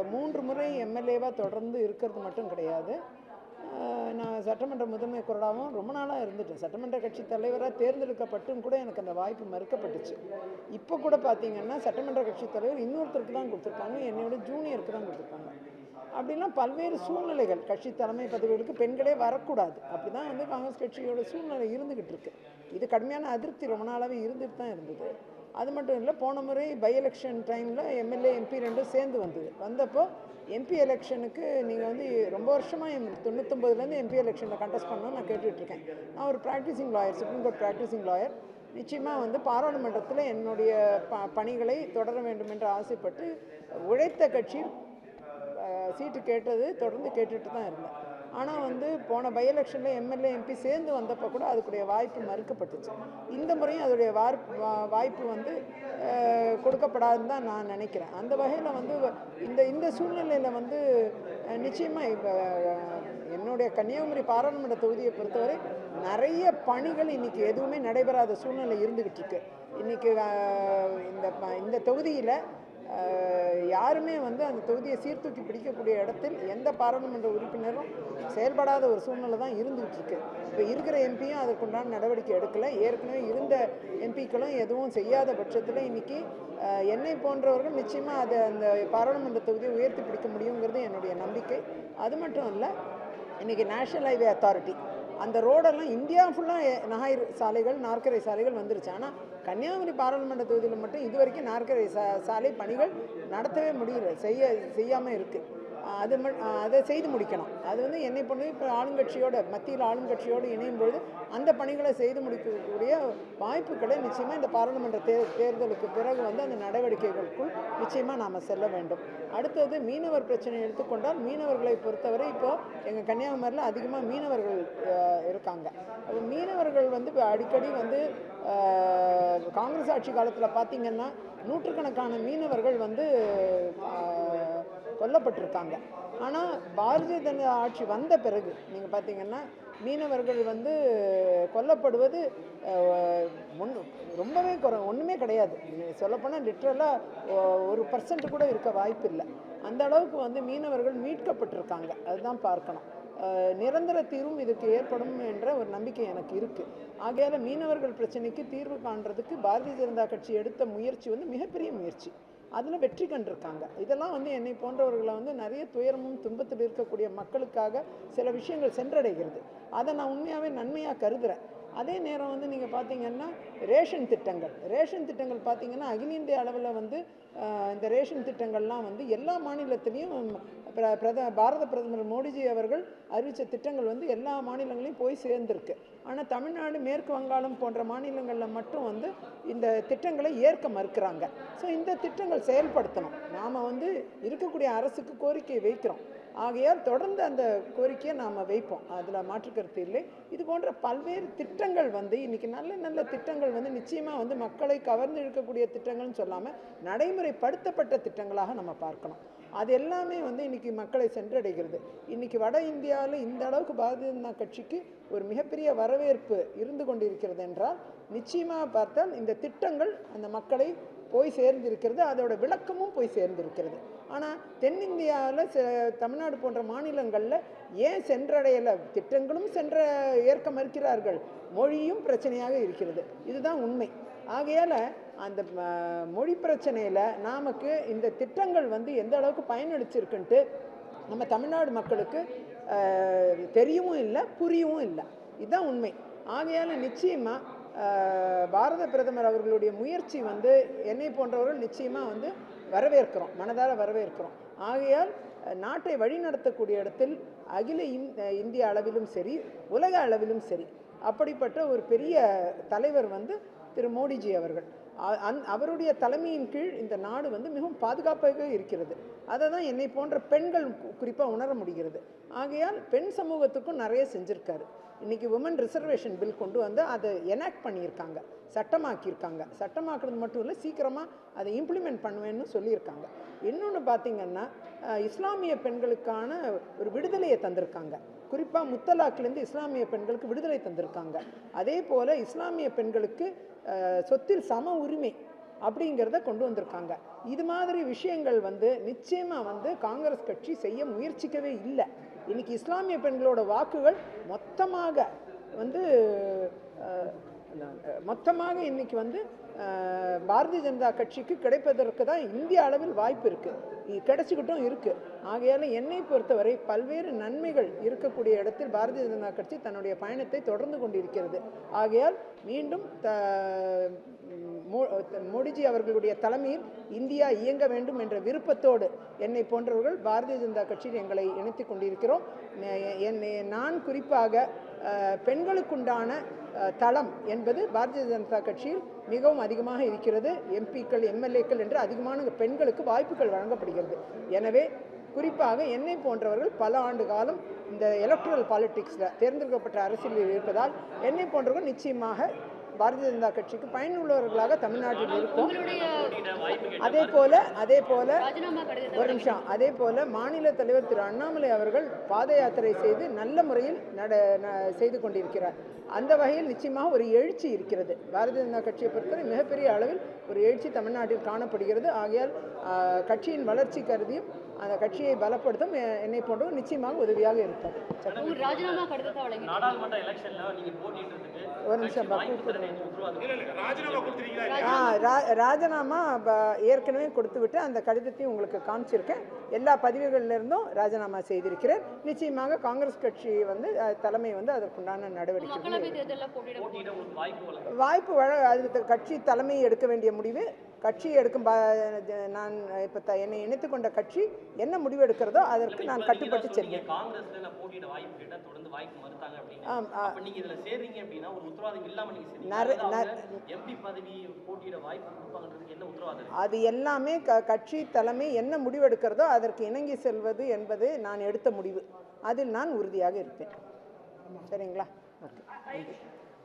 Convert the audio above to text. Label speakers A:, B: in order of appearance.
A: இப்போ மூன்று முறை எம்எல்ஏவாக தொடர்ந்து இருக்கிறது மட்டும் கிடையாது. நான் சட்டமன்ற முதன்மை குரலாகவும் ரொம்ப நாளாக இருந்துட்டேன். சட்டமன்ற கட்சி தலைவராக தேர்ந்தெடுக்கப்பட்டும் கூட எனக்கு அந்த வாய்ப்பு மறுக்கப்பட்டுச்சு. இப்போ கூட பார்த்தீங்கன்னா சட்டமன்ற கட்சி தலைவர் இன்னொருத்தருக்கு தான் கொடுத்துருக்காங்க. என்னையோட ஜூனியருக்கு தான் கொடுத்துருக்காங்க. அப்படிலாம் பல்வேறு சூழ்நிலைகள். கட்சி தலைமை பதவிகளுக்கு பெண்களே வரக்கூடாது. அப்படி தான் வந்து காங்கிரஸ் கட்சியோட சூழ்நிலை இருந்துக்கிட்டு இருக்கு. இது கடுமையான அதிருப்தி ரொம்ப நாளாகவே இருந்துட்டு தான் இருந்தது. அது மட்டும் இல்லை போன முறை பை எலெக்ஷன் டைமில் எம்எல்ஏ எம்பி ரெண்டும் சேர்ந்து வந்தது. வந்தப்போ எம்பி எலெக்ஷனுக்கு நீங்கள் வந்து ரொம்ப வருஷமாக தொண்ணூத்தொம்பதுலேருந்து எம்பி எலெக்ஷனில் கண்டெஸ்ட் பண்ணணும்னு நான் கேட்டுட்ருக்கேன். நான் ஒரு practising lawyer supreme court practising lawyer நிச்சயமாக வந்து பாராளுமன்றத்தில் என்னுடைய ப பணிகளை தொடர வேண்டும் என்று ஆசைப்பட்டு உழைத்த கட்சியில் சீட்டு கேட்டது தொடர்ந்து கேட்டுட்டு தான் இருந்தேன். ஆனால் வந்து போன பை எலெக்ஷனில் எம்எல்ஏ எம்பி சேர்ந்து வந்தப்போ கூட அதுக்குடைய வாய்ப்பு மறுக்கப்பட்டுச்சு. இந்த முறையும் அதோடைய வாய்ப்பு வந்து கொடுக்கப்படாதுன்னு தான் நான் நினைக்கிறேன். அந்த வகையில் வந்து இந்த இந்த சூழ்நிலையில் வந்து நிச்சயமாக இப்போ என்னுடைய கன்னியாகுமரி பாராளுமன்ற தொகுதியை பொறுத்தவரை நிறைய பணிகள் இன்றைக்கி எதுவுமே நடைபெறாத சூழ்நிலை இருந்துக்கிட்டு இருக்கு. இன்றைக்கி இந்த ப- இந்த தொகுதியில் யாருமே வந்து அந்த தொகுதியை சீர்தூக்கி பிடிக்கக்கூடிய இடத்தில் எந்த பாராளுமன்ற உறுப்பினரும் செயல்படாத ஒரு சூழ்நிலை தான் இருந்துகிட்டு இருக்கு இப்போ இருக்கிற எம்பியும் அதற்குண்டான நடவடிக்கை எடுக்கலை. ஏற்கனவே இருந்த எம்பிக்களும் எதுவும் செய்யாத பட்சத்தில் இன்னைக்கு என்னை போன்றவர்கள் நிச்சயமாக அதை அந்த பாராளுமன்ற தொகுதியை உயர்த்தி பிடிக்க முடியுங்கிறது என்னுடைய நம்பிக்கை. அது மட்டும் இல்லை இன்றைக்கி நேஷனல் ஹைவே அத்தாரிட்டி அந்த ரோடெல்லாம் இந்தியா ஃபுல்லாக நகாய் சாலைகள் நாற்கரை சாலைகள் வந்துருச்சு. ஆனால் கன்னியாகுமரி பாராளுமன்ற தொகுதியில் மட்டும் இது வரைக்கும் நாற்கரை சா சாலை பணிகள் நடத்தவே முடியல செய்ய செய்யாமல் இருக்குது அது அதை செய்து முடிக்கணும். அது வந்து என்னை பொண்ணு இப்போ ஆளுங்கட்சியோட மத்தியில் ஆளுங்கட்சியோடு இணையும் பொழுது அந்த பணிகளை செய்து முடிக்கக்கூடிய வாய்ப்புகளை நிச்சயமாக இந்த பாராளுமன்ற தே தேர்தலுக்கு பிறகு வந்து அந்த நடவடிக்கைகளுக்குள் நிச்சயமாக நாம் செல்ல வேண்டும். அடுத்தது மீனவர் பிரச்சனை எடுத்துக்கொண்டால் மீனவர்களை பொறுத்தவரை இப்போது எங்கள் கன்னியாகுமரியில் அதிகமாக மீனவர்கள் இருக்காங்க. அது மீனவர்கள் வந்து இப்போ அடிக்கடி வந்து காங்கிரஸ் ஆட்சி காலத்தில் பார்த்திங்கன்னா நூற்றுக்கணக்கான மீனவர்கள் வந்து கொல்லப்பட்டிருக்காங்க ஆனால் பாரதிய ஜனதா ஆட்சி வந்த பிறகு நீங்கள் பார்த்தீங்கன்னா மீனவர்கள் வந்து கொல்லப்படுவது ஒன்று ரொம்பவே குறை ஒன்றுமே கிடையாது. சொல்லப்போனால் லிட்ரலாக ஒரு பர்சன்ட் கூட இருக்க வாய்ப்பு இல்லை அந்த அளவுக்கு வந்து மீனவர்கள் மீட்கப்பட்டிருக்காங்க. அதுதான் பார்க்கணும். நிரந்தர தீர்வும் இதுக்கு ஏற்படும் என்ற ஒரு நம்பிக்கை எனக்கு இருக்குது ஆகையால் மீனவர்கள் பிரச்சனைக்கு தீர்வு காண்றதுக்கு பாரதிய ஜனதா கட்சி எடுத்த முயற்சி வந்து மிகப்பெரிய முயற்சி. அதில் வெற்றி கண்டிருக்காங்க. இதெல்லாம் வந்து என்னை போன்றவர்களை வந்து நிறைய துயரமும் துன்பத்தில் இருக்கக்கூடிய மக்களுக்காக சில விஷயங்கள் சென்றடைகிறது. அதை நான் உண்மையாகவே நன்மையாக கருதுகிறேன் அதே நேரம் வந்து நீங்கள் பார்த்தீங்கன்னா ரேஷன் திட்டங்கள். ரேஷன் திட்டங்கள் பார்த்தீங்கன்னா அகில இந்திய அளவில் வந்து இந்த ரேஷன் திட்டங்கள்லாம் வந்து எல்லா மாநிலத்திலையும் பிர பிரத பாரத பிரதமர் மோடிஜி அவர்கள் அறிவித்த திட்டங்கள் வந்து எல்லா மாநிலங்களையும் போய் சேர்ந்துருக்கு. ஆனால் தமிழ்நாடு மேற்கு வங்காளம் போன்ற மாநிலங்களில் மட்டும் வந்து இந்த திட்டங்களை ஏற்க மறுக்கிறாங்க. ஸோ இந்த திட்டங்கள் செயல்படுத்தணும். நாம் வந்து இருக்கக்கூடிய அரசுக்கு கோரிக்கை வைக்கிறோம். ஆகையால் தொடர்ந்து அந்த கோரிக்கையை நாம் வைப்போம். அதில் மாற்றுக்கருத்து இல்லை. இது போன்ற பல்வேறு திட்டங்கள் வந்து இன்றைக்கி நல்ல நல்ல திட்டங்கள் வந்து நிச்சயமாக வந்து மக்களை கவர்ந்து இழுக்கக்கூடிய திட்டங்கள்னு சொல்லாமல் நடைமுறைப்படுத்தப்பட்ட திட்டங்களாக நம்ம பார்க்கணும். அது எல்லாமே வந்து இன்றைக்கி மக்களை சென்றடைகிறது. இன்றைக்கி வட இந்தியாவில் இந்த அளவுக்கு பாரதிய ஜனதா கட்சிக்கு ஒரு மிகப்பெரிய வரவேற்பு இருந்து கொண்டிருக்கிறது என்றால் நிச்சயமாக பார்த்தால் இந்த திட்டங்கள் அந்த மக்களை போய் சேர்ந்திருக்கிறது அதோட விளக்கமும் போய் சேர்ந்திருக்கிறது. ஆனால் தென்னிந்தியாவில் சில தமிழ்நாடு போன்ற மாநிலங்களில் ஏன் சென்றடையலை? திட்டங்களும் சென்ற ஏற்க மறுக்கிறார்கள். மொழியும் பிரச்சனையாக இருக்கிறது. இதுதான் உண்மை. ஆகையால் அந்த மொழி பிரச்சனையில் நமக்கு இந்த திட்டங்கள் வந்து எந்த அளவுக்கு பயனளிச்சிருக்குன்ட்டு நம்ம தமிழ்நாடு மக்களுக்கு தெரியவும் இல்லை புரியவும் இல்லை. இதுதான் உண்மை. ஆகையால் நிச்சயமாக பாரத பிரதமர் அவர்களுடைய முயற்சி வந்து என்னை போன்றவர்கள் நிச்சயமாக வந்து வரவேற்கிறோம் மனதார வரவேற்கிறோம். ஆகையால் நாட்டை வழிநடத்தக்கூடிய இடத்தில் அகில இந்- இந்திய அளவிலும் சரி உலக அளவிலும் சரி அப்படிப்பட்ட ஒரு பெரிய தலைவர் வந்து திரு மோடிஜி அவர்கள். அந் அவருடைய தலைமையின் கீழ் இந்த நாடு வந்து மிகவும் பாதுகாப்பாக இருக்கிறது. அதை தான் என்னை போன்ற பெண்கள் குறிப்பாக உணர முடிகிறது. ஆகையால் பெண் சமூகத்துக்கும் நிறைய செஞ்சுருக்காரு. இன்றைக்கி உமன் ரிசர்வேஷன் பில் கொண்டு வந்து அதை எனாக்ட் பண்ணியிருக்காங்க. சட்டமாக்கியிருக்காங்க. சட்டமாக்குறது மட்டும் இல்லை சீக்கிரமாக அதை இம்ப்ளிமெண்ட் பண்ணுவேன்னு சொல்லியிருக்காங்க. இன்னொன்று பார்த்திங்கன்னா இஸ்லாமிய பெண்களுக்கான ஒரு விடுதலையை தந்திருக்காங்க. குறிப்பாக முத்தலாக்லேருந்து இஸ்லாமிய பெண்களுக்கு விடுதலை தந்திருக்காங்க. அதே போல் இஸ்லாமிய பெண்களுக்கு சொத்தில் சம உரிமை அப்படிங்கிறத கொண்டு வந்திருக்காங்க. இது மாதிரி விஷயங்கள் வந்து நிச்சயமாக வந்து காங்கிரஸ் கட்சி செய்ய முயற்சிக்கவே இல்லை. இன்னைக்கு இஸ்லாமிய பெண்களோட வாக்குகள் மொத்தமாக வந்து மொத்தமாக இன்றைக்கி வந்து பாரதிய ஜனதா கட்சிக்கு கிடைப்பதற்கு தான் இந்திய அளவில் வாய்ப்பு இருக்குது கிடைச்சிக்கிட்டும் இருக்குது ஆகையால் என்னை பொறுத்தவரை பல்வேறு நன்மைகள் இருக்கக்கூடிய இடத்தில் பாரதிய ஜனதா கட்சி தன்னுடைய பயணத்தை தொடர்ந்து கொண்டிருக்கிறது. ஆகையால் மீண்டும் த மோடிஜி அவர்களுடைய தலைமையில் இந்தியா இயங்க வேண்டும் என்ற விருப்பத்தோடு என்னை போன்றவர்கள் பாரதிய ஜனதா கட்சியில் எங்களை இணைத்து கொண்டிருக்கிறோம். என்னை நான் குறிப்பாக பெண்களுக்குண்டான தளம் என்பது பாரதிய ஜனதா கட்சியில் மிகவும் அதிகமாக இருக்கிறது. எம்பிக்கள் எம்எல்ஏக்கள் என்று அதிகமான பெண்களுக்கு வாய்ப்புகள் வழங்கப்படுகிறது. எனவே குறிப்பாக என்னை போன்றவர்கள் பல ஆண்டு காலம் இந்த எலக்ட்ரல் பாலிட்டிக்ஸில் தேர்ந்தெடுக்கப்பட்ட அரசியலில் இருப்பதால் என்னை போன்றவர்கள் நிச்சயமாக பாரதிய ஜனதா கட்சிக்கு பயனுள்ளவர்களாக தமிழ்நாட்டில்
B: உங்களுடைய
A: அதே போல அதே போல ஒரு நிமிஷம். அதே போல மாநில தலைவர் திரு அண்ணாமலை அவர்கள் பாத யாத்திரை செய்து நல்ல முறையில் நட செய்து கொண்டிருக்கிறார். அந்த வகையில் நிச்சயமாக ஒரு எழுச்சி இருக்கிறது. பாரதிய ஜனதா கட்சியை பொறுத்தவரை மிகப்பெரிய அளவில் ஒரு எழுச்சி தமிழ்நாட்டில் காணப்படுகிறது. ஆகையால் கட்சியின் வளர்ச்சி கருதியும் அந்த கட்சியை பலப்படுத்தும் என்னை போன்றவர் நிச்சயமாக உதவியாக இருப்பார். ஒரு நிமிஷம்
C: ராஜினாமா
A: ஆ ராஜினாமா ப- ஏற்கனவே கொடுத்து விட்டு அந்த கடிதத்தையும் உங்களுக்கு காமிச்சிருக்கேன். எல்லா பதிவுகள்ல இருந்தும் ராஜினாமா செய்திருக்கிறேன். நிச்சயமாக காங்கிரஸ் கட்சி வந்து தலைமை வந்து அதற்குண்டான நடவடிக்கை
D: வாய்ப்பு வழங்க
A: வாய்ப்பு வழ அது கட்சி தலைமை எடுக்க வேண்டிய முடிவு. கட்சி எடுக்கும் நான் இப்போ த என்னை இணைத்துக் கொண்ட கட்சி என்ன முடிவு எடுக்கிறதோ அதற்கு நான் கட்டுப்பட்டு செல்வேன்.
D: காங்கிரஸ்ல நான் போட்டியிட வாய்ப்பு கேட்டா தொடர்ந்து வாய்ப்பு மறுத்தாங்க அப்படின்னு
A: ஆம், ஆ.
D: அப்ப நீங்க இதுல சேர்றீங்க அப்படின்னா ஒரு உத்தரவாதம் இல்லாம நீங்க
A: நர-
D: சேர்றீங்க எம்பி பதவி போட்டியிட வாய்ப்பு கொடுப்பாங்கன்றதுக்கு என்ன உத்தரவாதம் இருக்கு?
A: அது எல்லாமே க கட்சி தலைமை என்ன முடிவு எடுக்கிறதோ அதற்கு இணங்கி செல்வது என்பது நான் எடுத்த முடிவு. அதில் நான் உறுதியாக இருப்பேன். சரிங்களா? ஓகே.